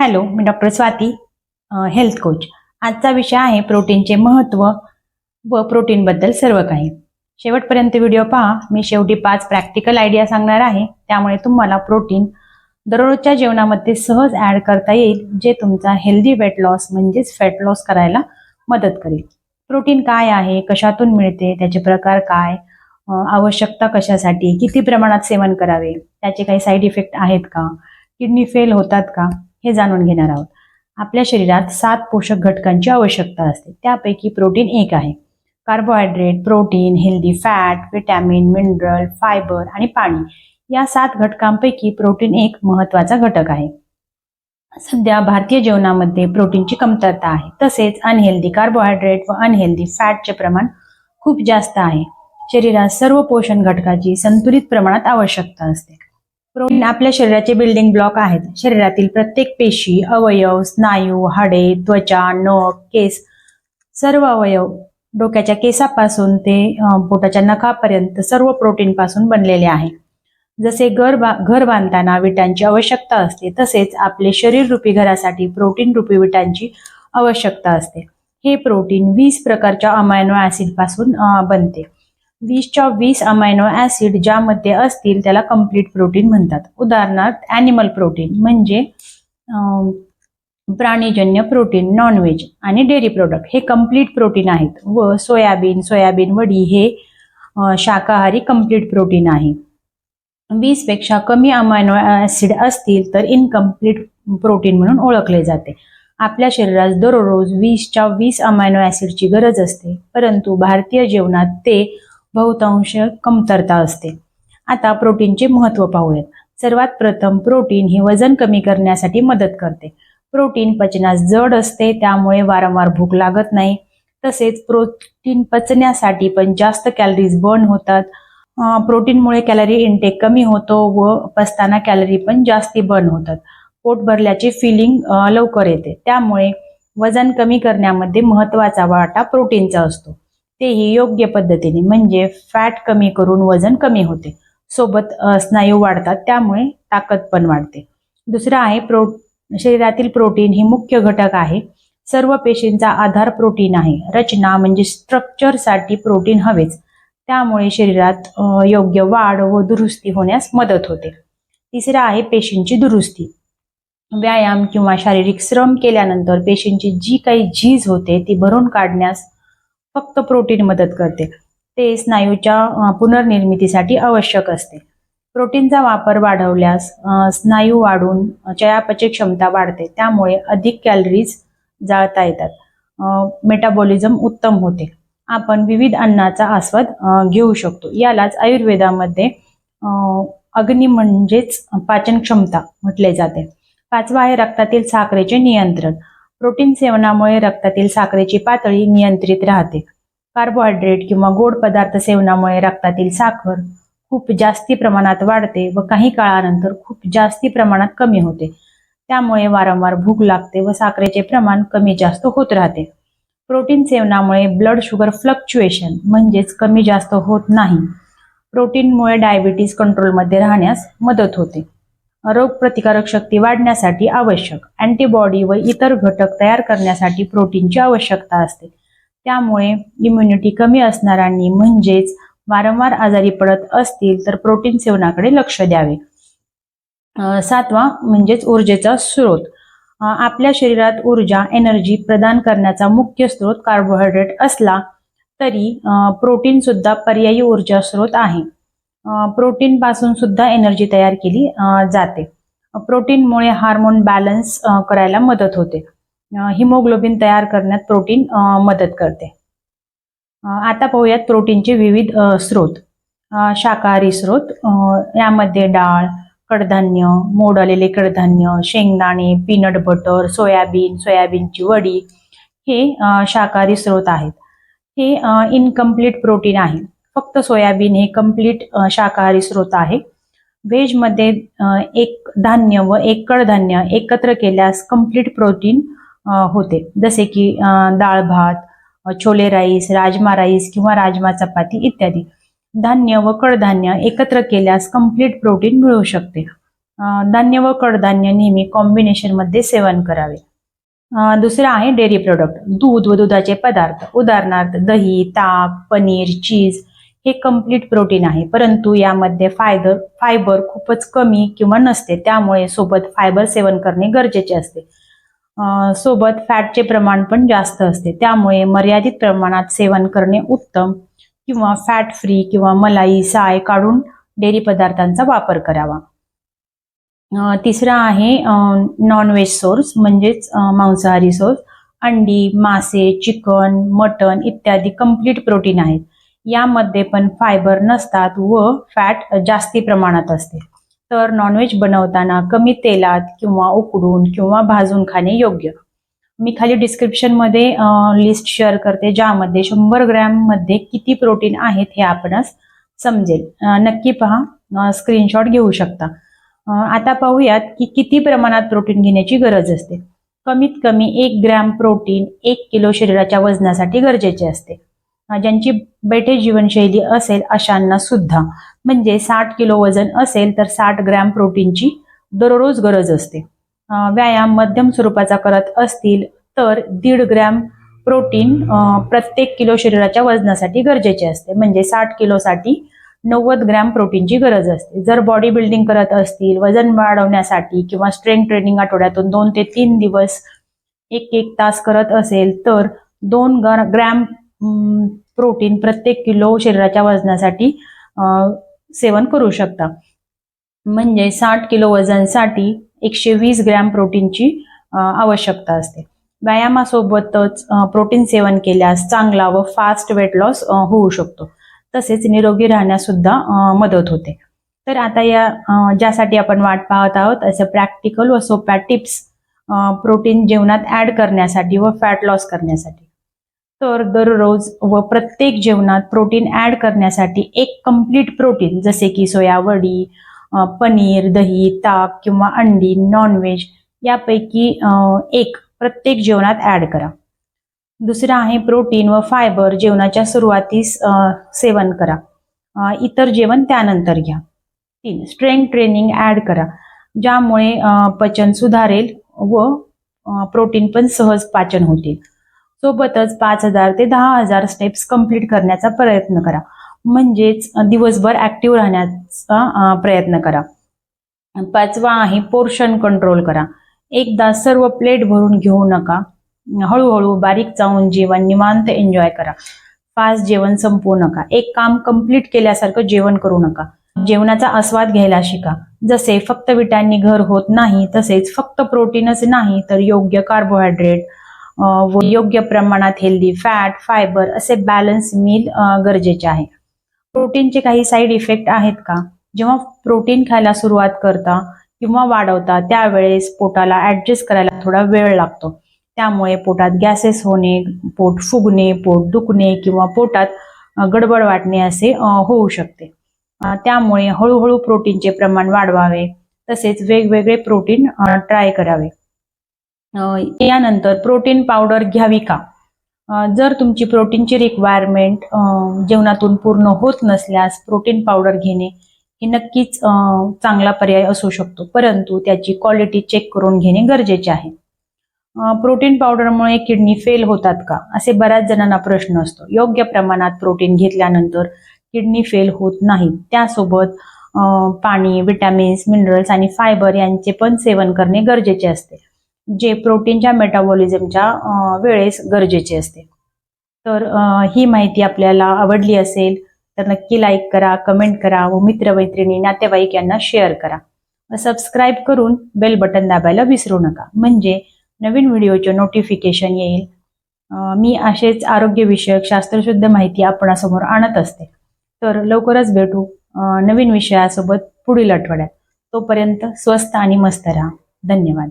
Hello मी doctor Swati health coach आजचा विषय आहे प्रोटीनचे महत्त्व व प्रोटीनबद्दल सर्व काही. शेवटपर्यंत व्हिडिओ पहा. मी शेवटी पाच प्रॅक्टिकल आयडिया सांगणार आहे. त्यामुळे तुम्हाला प्रोटीन दररोजच्या जेवणामध्ये सहज ॲड करता येईल जे तुमचा हेल्दी वेट लॉस म्हणजेच फॅट लॉस करायला मदत करेल. प्रोटीन काय आहे? कशातून मिळते? त्याचे प्रकार काय? आवश्यकता कशासाठी? किती प्रमाणात सेवन करावे? त्याचे काही साईड इफेक्ट आहेत का? किडनी फेल होतात का? हे जाणून घेणार आहोत. आपल्या शरीरात सात पोषक घटकांची आवश्यकता असते. त्यापैकी प्रोटीन एक आहे. Carbohydrate protein healthy fat vitamin mineral fibre आणि पाणी या सात घटकांपैकी प्रोटीन एक महत्त्वाचा घटक आहे. सध्या भारतीय जेवणामध्ये प्रोटीनची कमतरता आहे. तसेच अनहेल्दी कार्बोहायड्रेट व अनहेल्दी फॅटचे प्रमाण खूप जास्त आहे. शरीरात सर्व पोषण घटकाची संतुलित प्रमाणात आवश्यकता असते. प्रोटीन आपल्या शरीराचे बिल्डिंग ब्लॉक आहेत. शरीरातील प्रत्येक पेशी अवयव स्नायू हाडे त्वचा नख केस सर्व अवयव डोक्याच्या केसापासून ते पोटाच्या नखापर्यंत सर्व प्रोटीन पासून बनलेले आहे. जसे घर बा घर बांधताना विटांची आवश्यकता असते तसेच आपले शरीर रूपी घरासाठी प्रोटीन रूपी विटांची आवश्यकता असते. हे प्रोटीन वीस प्रकारच्या अमायनो ऍसिडपासून बनते. वीसच्या वीस अमायनो ऍसिड ज्यामध्ये असतील त्याला कंप्लीट प्रोटीन म्हणतात. उदाहरणार्थ ॲनिमल प्रोटीन म्हणजे प्राणीजन्य प्रोटीन नॉनव्हेज आणि डेअरी प्रोडक्ट हे कंप्लीट प्रोटीन आहेत. व सोयाबीन सोयाबीन वडी हे शाकाहारी कंप्लीट प्रोटीन आहे. वीसपेक्षा कमी अमायनो ॲसिड असतील तर इनकम्प्लीट प्रोटीन म्हणून ओळखले जाते. आपल्या शरीरात दररोज वीसच्या वीस अमायनो ॲसिडची गरज असते. परंतु भारतीय जेवणात ते बहुतांश कमतरता असते. आता प्रोटीनचे महत्त्व पाहूयात. सर्वात प्रथम प्रोटीन हे वजन कमी करण्यासाठी मदत करते. प्रोटीन पचनास जड असते त्यामुळे वारंवार भूक लागत नाही. तसेच प्रोटीन पचण्यासाठी पण जास्त कॅलरीज बर्न होतात. प्रोटीनमुळे कॅलरी इनटेक कमी होतो व पचताना कॅलरी पण जास्ती बर्न होतात. पोट भरल्याची फिलिंग लवकर येते. त्यामुळे वजन कमी करण्यामध्ये महत्त्वाचा वाटा प्रोटीनचा असतो. तेही योग्य पद्धतीने म्हणजे फॅट कमी करून वजन कमी होते. सोबत स्नायू वाढतात त्यामुळे ताकद पण वाढते. दुसरं आहे प्रो शरीरातील प्रोटीन हे मुख्य घटक आहे. सर्व पेशींचा आधार प्रोटीन आहे. रचना म्हणजे स्ट्रक्चरसाठी प्रोटीन हवेच. त्यामुळे शरीरात योग्य वाढ व दुरुस्ती होण्यास मदत होते. तिसरं आहे पेशींची दुरुस्ती. व्यायाम किंवा शारीरिक श्रम केल्यानंतर पेशींची जी काही झीज होते ती भरून काढण्यास फक्त प्रोटीन मदत करते. ते स्नायूच्या पुनर्निर्मितीसाठी आवश्यक असते. प्रोटीनचा वापर वाढवल्यास स्नायू वाढून चयापचय क्षमता वाढते. त्यामुळे अधिक कॅलरीज जाळता येतात. मेटाबॉलिझम उत्तम होते. आपण विविध अन्नाचा आस्वाद घेऊ शकतो. यालाच आयुर्वेदामध्ये अग्नी म्हणजेच पाचन क्षमता म्हटले जाते. पाचवा आहे रक्तातील साखरेचे नियंत्रण. प्रोटीन सेवनामुळे रक्तातील साखरेची पातळी नियंत्रित राहते. कार्बोहायड्रेट किंवा गोड पदार्थ सेवनामुळे रक्तातील साखर खूप जास्ती प्रमाणात वाढते व काही काळानंतर खूप जास्ती प्रमाणात कमी होते. त्यामुळे वारंवार भूक लागते व साखरेचे प्रमाण कमी जास्त होत राहते. प्रोटीन सेवनामुळे ब्लड शुगर फ्लक्च्युएशन म्हणजेच कमी जास्त होत नाही. प्रोटीनमुळे डायबिटीज कंट्रोलमध्ये राहण्यास मदत होते. रोगप्रतिकारक शक्ती वाढण्यासाठी आवश्यक. अँटीबॉडी व इतर घटक तयार करण्यासाठी प्रोटीनची आवश्यकता असते. त्यामुळे इम्युनिटी कमी असणाऱ्यांनी म्हणजेच वारंवार आजारी पडत असतील तर प्रोटीन सेवनाकडे लक्ष द्यावे. सातवा म्हणजेच ऊर्जेचा स्रोत. आपल्या शरीरात ऊर्जा एनर्जी प्रदान करण्याचा मुख्य स्रोत कार्बोहायड्रेट असला तरी प्रोटीन सुद्धा पर्यायी ऊर्जा स्रोत आहे. प्रोटीन पासून सुद्धा एनर्जी तयार केली जाते. प्रोटीनमुळे हार्मोन बॅलन्स करायला मदत होते. हिमोग्लोबिन तयार करण्यात प्रोटीन मदत करते. आता पाहूयात प्रोटीनचे विविध स्रोत. शाकाहारी स्रोत यामध्ये डाळ कडधान्य मोड आलेले कडधान्य शेंगदाणे पीनट बटर सोयाबीन सोयाबीनची वडी हे शाकाहारी स्रोत आहेत. हे इनकम्प्लीट प्रोटीन आहे. फक्त सोयाबीन हे कंप्लीट शाकाहारी स्रोत आहे. व्हेजमध्ये एक धान्य व एक कडधान्य एकत्र केल्यास कंप्लीट प्रोटीन होते. जसे की डाळ भात छोले राईस राजमा राईस किंवा राजमा चपाती इत्यादी. धान्य व कडधान्य एकत्र केल्यास कंप्लीट प्रोटीन मिळू शकते. धान्य व कडधान्य नेहमी कॉम्बिनेशनमध्ये सेवन करावे. दुसरं आहे डेअरी प्रोडक्ट दूध व दुधाचे पदार्थ. उदाहरणार्थ दही ताक पनीर चीज हे कंप्लीट प्रोटीन आहे. परंतु यामध्ये फायबर फायबर खूपच कमी किंवा नसते. त्यामुळे सोबत फायबर सेवन करणे गरजेचे असते. सोबत फॅटचे प्रमाण पण जास्त असते. त्यामुळे मर्यादित प्रमाणात सेवन करणे उत्तम किंवा फॅट फ्री किंवा मलाई साय काढून डेअरी पदार्थांचा वापर करावा. तिसरा आहे नॉनव्हेज सोर्स म्हणजेच मांसाहारी सोर्स अंडी मासे चिकन मटन इत्यादी कंप्लीट प्रोटीन आहेत. यामध्ये पण फायबर नसतात व फॅट जास्ती प्रमाणात असते. तर नॉनव्हेज बनवताना कमी तेलात किंवा उकडून किंवा भाजून खाणे योग्य. मी खाली डिस्क्रिप्शनमध्ये लिस्ट शेअर करते ज्यामध्ये शंभर ग्रॅममध्ये किती प्रोटीन आहेत हे आपणास समजेल. नक्की पहा स्क्रीनशॉट घेऊ शकता. आता पाहूयात की किती प्रमाणात प्रोटीन घेण्याची गरज असते. कमीत कमी एक ग्रॅम प्रोटीन एक किलो शरीराच्या वजनासाठी गरजेचे असते. ज्यांची बैठे जीवनशैली असेल अशांना सुद्धा. म्हणजे साठ किलो वजन असेल तर साठ ग्रॅम प्रोटीनची दररोज गरज असते. व्यायाम मध्यम स्वरूपाचा करत असतील तर दीड ग्रॅम प्रोटीन प्रत्येक किलो शरीराच्या वजनासाठी गरजेचे असते. म्हणजे साठ किलोसाठी नव्वद ग्रॅम प्रोटीनची गरज असते. जर बॉडी बिल्डिंग करत असतील वजन वाढवण्यासाठी किंवा स्ट्रेंथ ट्रेनिंग आठवड्यातून दोन ते तीन दिवस एक एक तास करत असेल तर दोन ग्रॅम प्रोटीन प्रत्येक किलो शरीराच्या वजनासाठी सेवन करू शकता. म्हणजे साठ किलो वजनसाठी एकशे वीस ग्रॅम प्रोटीनची आवश्यकता असते. व्यायामासोबतच प्रोटीन सेवन केल्यास चांगला व फास्ट वेट लॉस होऊ शकतो. तसेच निरोगी राहण्यास सुद्धा मदत होते. तर आता या ज्यासाठी आपण वाट पाहत आहोत असे प्रॅक्टिकल व सोप्या टिप्स प्रोटीन जेवणात ॲड करण्यासाठी व फॅट लॉस करण्यासाठी. तर दररोज व प्रत्येक जेवणात प्रोटीन ॲड करण्यासाठी एक कंप्लीट प्रोटीन जसे की सोयावडी पनीर दही ताक किंवा अंडी नॉनव्हेज यापैकी एक प्रत्येक जेवणात ॲड करा. दुसरं आहे प्रोटीन व फायबर जेवणाच्या सुरुवातीस सेवन करा. इतर जेवण त्यानंतर घ्या. तीन स्ट्रेंथ ट्रेनिंग ॲड करा ज्यामुळे पचन सुधारेल व प्रोटीन पण सहज पाचन होतील. सोबतच पाच हजार ते दहा हजार स्टेप्स कंप्लीट करण्याचा प्रयत्न करा. म्हणजेच दिवसभर ऍक्टिव्ह राहण्याचा प्रयत्न करा. पाचवा आहे पोर्शन कंट्रोल करा. एकदा सर्व प्लेट भरून घेऊ नका. हळूहळू बारीक चावून जेवण निवांत एन्जॉय करा. फास्ट जेवण संपवू नका. एक काम कंप्लीट केल्यासारखं जेवण करू नका. जेवणाचा आस्वाद घ्यायला शिका. जसे फक्त विटांनी घर होत नाही तसेच फक्त प्रोटीनच नाही तर योग्य कार्बोहायड्रेट व योग्य प्रमाणात हेल्दी फॅट फायबर असे बॅलन्स मील गरजेचे आहे. प्रोटीनचे काही साईड इफेक्ट आहेत का? जेव्हा प्रोटीन खायला सुरुवात करता किंवा वाढवता त्यावेळेस पोटाला ऍडजस्ट करायला थोडा वेळ लागतो. त्यामुळे पोटात गॅसेस होणे पोट फुगणे पोट दुखणे किंवा पोटात गडबड वाटणे असे होऊ शकते. त्यामुळे हळूहळू प्रोटीनचे प्रमाण वाढवावे. तसेच वेगवेगळे प्रोटीन ट्राय करावे. यानंतर प्रोटीन पावडर घ्यावी का? जर तुमची प्रोटीनची रिक्वायरमेंट जेवणातून पूर्ण होत नसल्यास प्रोटीन पावडर घेणे हे नक्कीच चांगला पर्याय असू शकतो. परंतु त्याची क्वालिटी चेक करून घेणे गरजेचे आहे. प्रोटीन पावडरमुळे किडनी फेल होतात का? असे बऱ्याच जणांना प्रश्न असतो. योग्य प्रमाणात प्रोटीन घेतल्यानंतर किडनी फेल होत नाही. त्यासोबत पाणी विटॅमिन्स मिनरल्स आणि फायबर यांचे पण सेवन करणे गरजेचे असते. जे प्रोटीनच्या मेटाबॉलिझमच्या वेळेस गरजेचे असते. तर ही माहिती आपल्याला आवडली असेल तर नक्की लाईक करा कमेंट करा व मित्रमैत्रिणी नातेवाईक यांना शेअर करा. सबस्क्राईब करून बेल बटन दाबायला विसरू नका. म्हणजे नवीन व्हिडिओचे नोटिफिकेशन येईल. मी असेच आरोग्यविषयक शास्त्रशुद्ध माहिती आपणासमोर आणत असते. तर लवकरच भेटू नवीन विषयासोबत पुढील आठवड्यात. तोपर्यंत स्वस्त आणि मस्त राहा. धन्यवाद.